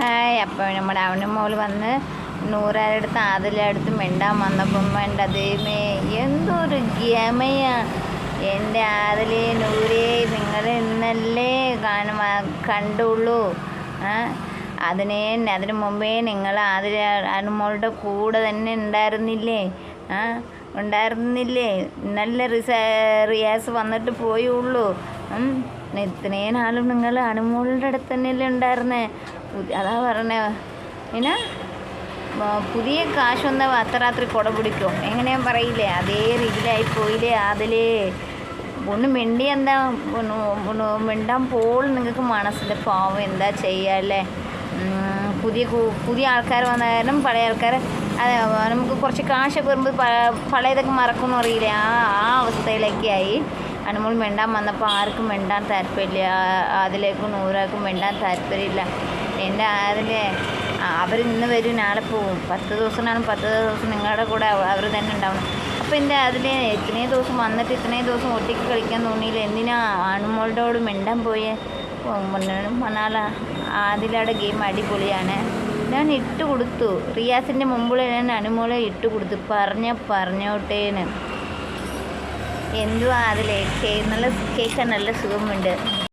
Hi. അപ്പോൾ നമ്മുടെ അവന് മോൾ വന്ന് നൂറാരടുത്ത് ആദിലടുത്ത് മിണ്ടാൻ വന്നപ്പം എന്റെ ദൈവമേ എന്തൊരു ഗമയാ. എന്റെ ആദിലെ നൂരേ നിങ്ങൾ ഇന്നല്ലേ കാണുക കണ്ടുള്ളൂ. അതിനെ അതിന് മുമ്പേ നിങ്ങൾ ആദില അനുമോളുടെ കൂടെ തന്നെ ഉണ്ടായിരുന്നില്ലേ? ആ ഉണ്ടായിരുന്നില്ലേ? നല്ല റിസ റിയാസ് വന്നിട്ട് പോയുള്ളൂ. ഇത്രയും നാളും നിങ്ങൾ അനുമോളുടെ അടുത്ത് തന്നെയല്ലേ ഉണ്ടായിരുന്നേ? അതാ പറഞ്ഞേ. പിന്നെ പുതിയ കാശ് വന്ന അർദ്ധരാത്രി കുട പിടിക്കും. എങ്ങനെയാ പറയില്ലേ? അതേ രീതിയിലായി പോയില്ലേ അതിലേ ഒന്ന് മിണ്ടി എന്താ? മിണ്ടാൻ പോലും നിങ്ങൾക്ക് മനസ്സിൽ പാവം. എന്താ ചെയ്യുക അല്ലേ? പുതിയ പുതിയ ആൾക്കാർ വന്ന കാരണം പഴയ ആൾക്കാർ അതെ നമുക്ക് കുറച്ച് കാശൊക്കെ വരുമ്പോൾ പഴയതൊക്കെ മറക്കുമെന്ന് അറിയില്ലേ ആ ആ അവസ്ഥയിലേക്കായി. അനുമോൾ മിണ്ടാൻ വന്നപ്പോൾ ആർക്കും മിണ്ടാൻ താല്പര്യമില്ല. അതിലേക്കും നൂറാർക്കും മിണ്ടാൻ താല്പര്യമില്ല. എന്റെ ആരല്ലേ? അവർ ഇന്ന് വരും നാളെ പോവും. പത്ത് ദിവസമാണ് പത്ത് ദിവസം നിങ്ങളുടെ കൂടെ അവർ തന്നെ ഉണ്ടാവണം. അപ്പോൾ എന്റെ അതിൽ ഇത്രയും ദിവസം വന്നിട്ട് ഇത്രയും ദിവസം ഒറ്റയ്ക്ക് കളിക്കാൻ തോന്നിയില്ല? എന്തിനാ ആണുമോളോട് മിണ്ടാൻ പോയേ? മണാല അതിലവിടെ ഗെയിം അടിപൊളിയാണ്. ഞാൻ ഇട്ട് കൊടുത്തു. റിയാസിന്റെ മുമ്പിൽ ഞാൻ അനുമോളെ ഇട്ട് കൊടുത്തു. പറഞ്ഞ പറഞ്ഞോട്ടേന് എന്തുവാ അതിലെ? നല്ല കേൾക്കാൻ നല്ല സുഖമുണ്ട്.